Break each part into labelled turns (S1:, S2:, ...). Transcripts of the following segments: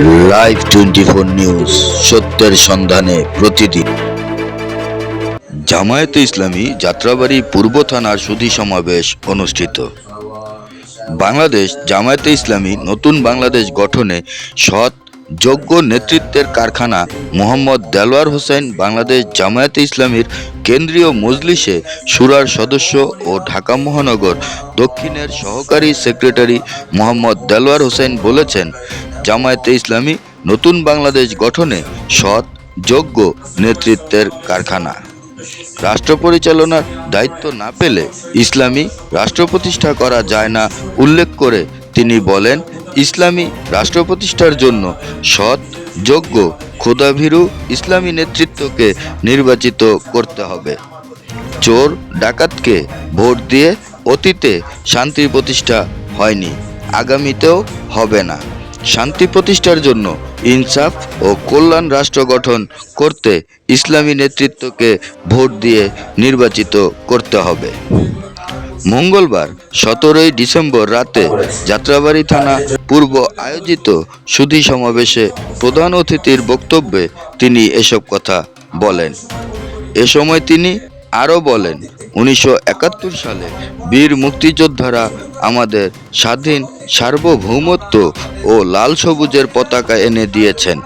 S1: Live twenty four news সত্যের সন্ধানে প্রতিদিন। জামায়াতে ইসলামী যাত্রাবাড়ি পূর্ব থানার সুধী সমাবেশ অনুষ্ঠিত। বাংলাদেশ জামায়াতে ইসলামী নতুন বাংলাদেশ গঠনে সৎ যোগ্য নেতৃত্বের কারখানা মোহাম্মদ দেলোয়ার হোসেন বাংলাদেশ জামায়াতে ইসলামীর কেন্দ্রীয় মজলিসে সুরার সদস্য ও ঢাকা মহানগর দক্ষিণের সহকারী সেক্রেটারি মোহাম্মদ দেলোয়ার হোসেন বলেছেন, জামায়াতে ইসলামী নতুন বাংলাদেশ গঠনে সৎ, যোগ্য নেতৃত্বের কারখানা। রাষ্ট্র পরিচালনার দায়িত্ব না পেলে ইসলামী রাষ্ট্র প্রতিষ্ঠা করা যায় না, উল্লেখ করে তিনি বলেন ইসলামী রাষ্ট্র প্রতিষ্ঠার জন্য সৎ, যোগ্য ক্ষুদাভীরু ইসলামী নেতৃত্বকে নির্বাচিত করতে হবে। চোর, ডাকাতকে ভোট দিয়ে অতীতে শান্তি প্রতিষ্ঠা হয়নি, আগামীতেও হবে না। শান্তি প্রতিষ্ঠার জন্য ইনসাফ ও কল্যাণ রাষ্ট্র গঠন করতে ইসলামী নেতৃত্বকে ভোট দিয়ে নির্বাচিত করতে হবে। মঙ্গলবার, সতেরোই ডিসেম্বর রাতে যাত্রাবাড়ি থানা পূর্ব আয়োজিত সুধি সমাবেশে প্রধান অতিথির বক্তব্যে তিনি এসব কথা বলেন। এ সময় তিনি আরও বলেন, উনিশশো একাত্তর সালে বীর মুক্তিযোদ্ধারা আমাদের স্বাধীন, সার্বভৌমত্ব ও লাল সবুজের পতাকা এনে দিয়েছেন।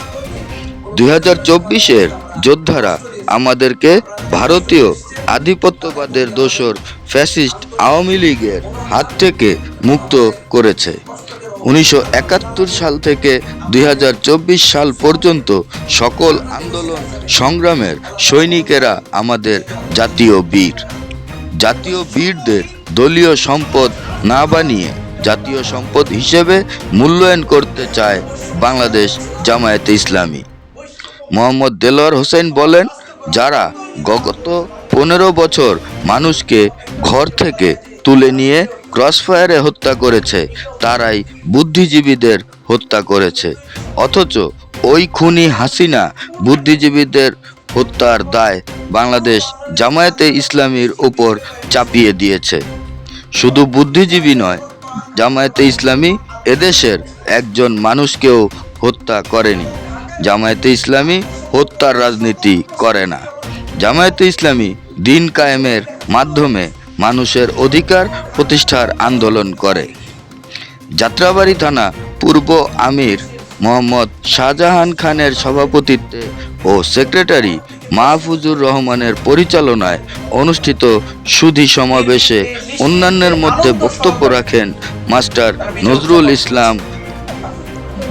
S1: দুই হাজার চব্বিশের যোদ্ধারা আমাদেরকে ভারতীয় আধিপত্যবাদের দোসর ফ্যাসিস্ট আওয়ামী লীগের হাত থেকে মুক্ত করেছে। উনিশশো একাত্তর সাল থেকে দুই হাজার চব্বিশ সাল পর্যন্ত সকল আন্দোলন সংগ্রামের সৈনিকেরা আমাদের জাতীয় বীর। জাতীয় বীরদের দলীয় সম্পদ না বানিয়ে জাতীয় সম্পদ হিসেবে মূল্যায়ন করতে চায় বাংলাদেশ জামায়াতে ইসলামী। মোহাম্মদ দেলোয়ার হোসেন বলেন যারা গত পনেরো বছর মানুষকে ঘর থেকে তুলে নিয়ে ক্রসফায়ারে হত্যা করেছে, তারাই বুদ্ধিজীবীদের হত্যা করেছে। অথচ ওই খুনি হাসিনা বুদ্ধিজীবীদের হত্যার দায় বাংলাদেশ জামায়াতে ইসলামীর ওপর চাপিয়ে দিয়েছে। শুধু বুদ্ধিজীবী নয়, জামায়াতে ইসলামী এদেশের একজন মানুষকেও হত্যা করেনি। জামায়াতে ইসলামী হত্যার রাজনীতি করে না। জামায়াতে ইসলামী দিন কায়েমের মাধ্যমে মানুষের অধিকার প্রতিষ্ঠার আন্দোলন করে। যাত্রাবাড়ি থানা পূর্ব আমির মোহাম্মদ শাহজাহান খানের সভাপতিত্বে ও সেক্রেটারি মাহফুজুর রহমানের পরিচালনায় অনুষ্ঠিত সুধি সমাবেশে অন্যান্যের মধ্যে বক্তব্য রাখেন master Nazrul Islam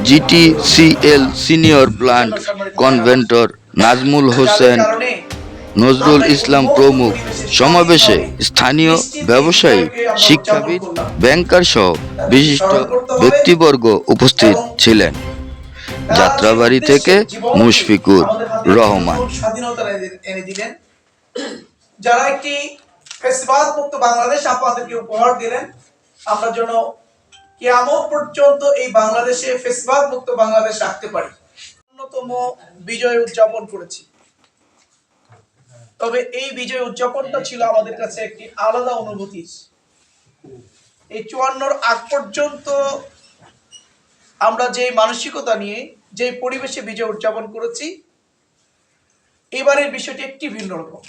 S1: GTCL senior plant convenor Nazmul Hossain Nazrul Islam প্রমুখ। সমাবেশে স্থানীয় ব্যবসায়ী, শিক্ষাবিদ, ব্যাংকার সহ বিশিষ্ট ব্যক্তিবর্গ উপস্থিত ছিলেন। যাত্রাবাড়ি থেকে মুশফিকুর রহমান।
S2: যারা একটি বাংলাদেশ আপনাদেরকে উপহার দিলেন আমরা যেন কিয়ামত পর্যন্ত এই বাংলাদেশে ফেসিবাদ মুক্ত বাংলাদেশ রাখতে পারি। অন্যতম বিজয় উদযাপন করেছি। তবে এই বিজয় উদযাপনটা ছিল আমাদের কাছে একটি আলাদা অনুভূতি। এই চুয়ান্নর আগ পর্যন্ত আমরা যে মানসিকতা নিয়ে যে পরিবেশে বিজয় উদযাপন করেছি, এবারের বিষয়টি একটি ভিন্ন রকম।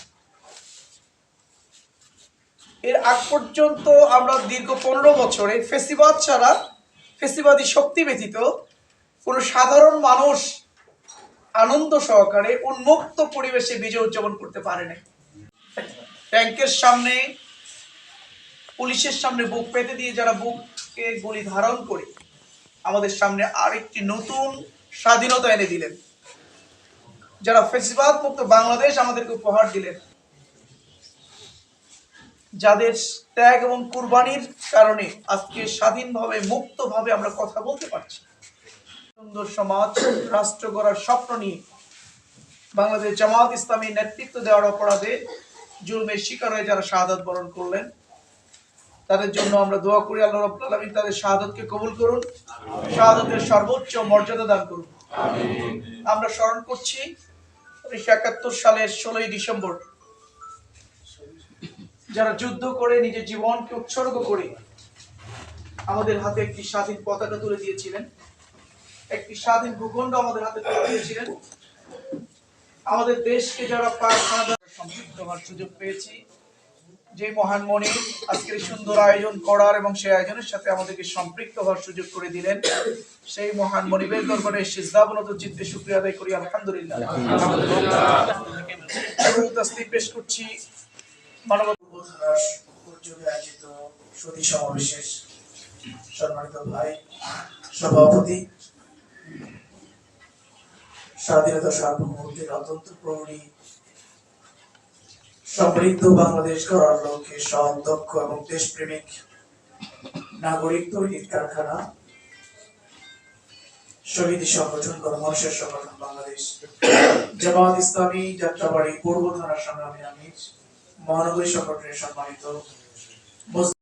S2: এর আগ পর্যন্ত আমরা দীর্ঘ পনেরো বছরে ফেসিবাদ ছাড়া ফেসিবাদী শক্তি ব্যতীত কোনো সাধারণ মানুষ আনন্দ সহকারে উন্মুক্ত পরিবেশে বিজয় উদযাপন করতে পারে না ট্যাঙ্কের সামনে, পুলিশের সামনে বুক পেতে দিয়ে যারা বুককে গুলি ধারণ করে, আমাদের সামনে আরেকটি নতুন স্বাধীনতা এনে দিলেন। যারা ফেসিবাদ মুক্ত বাংলাদেশ আমাদেরকে উপহার দিলেন। যাদের ত্যাগ এবং কুরবানির কারণে আজকে স্বাধীনভাবে মুক্তভাবে আমরা কথা বলতে পারছি সুন্দর সমাজ রাষ্ট্র গড়ার স্বপ্ন নিয়ে বাংলাদেশ জামাত ইসলামী নেতৃত্ব দেওয়ার অপরাধে জুলমের শিকার হয়ে যারা শাহাদাত বরণ করলেন তাদের জন্য আমরা দোয়া করি আল্লাহ রাব্বুল আলামিন তাদের শাহাদতকে কবুল করুন শাহাদতের সর্বোচ্চ মর্যাদা দান করুন। আমরা স্মরণ করছি উনিশশো একাত্তর সালের ষোলোই ডিসেম্বর যারা যুদ্ধ করে নিজের জীবনকে উৎসর্গ করে আমাদের হাতে একটি স্বাধীন পতাকা তুলে দিয়েছিলেন। একটি স্বাধীন ভূখণ্ড আমাদের হাতে তুলে দিয়েছিলেন। আমাদের দেশকে যারা সমৃদ্ধ হওয়ার সুযোগ পেয়েছি যে মহান মনি আজকের সুন্দর আয়োজন করার এবং সেই আয়োজনের সাথে আমাদেরকে সম্পৃক্ত হওয়ার সুযোগ করে দিলেন। সেই মহান মনিবের দরবারে সিজদাবনত চিত্তে শুক্রিয়া আদায় করি আলহামদুলিল্লাহ। পেশ করছি
S3: সমৃদ্ধ বাংলাদেশ গড়ার লক্ষ্যে সৎ দক্ষ এবং দেশপ্রেমিক নাগরিক তৈরির কারখানা, শহীদ সংগঠন, গণমানুষের সংগঠন বাংলাদেশ, জামাত ইসলামী, যাত্রাবাড়ি, পূর্ব থানার সংগ্রামী আমির মহানগরী সংগঠনের সম্মানিত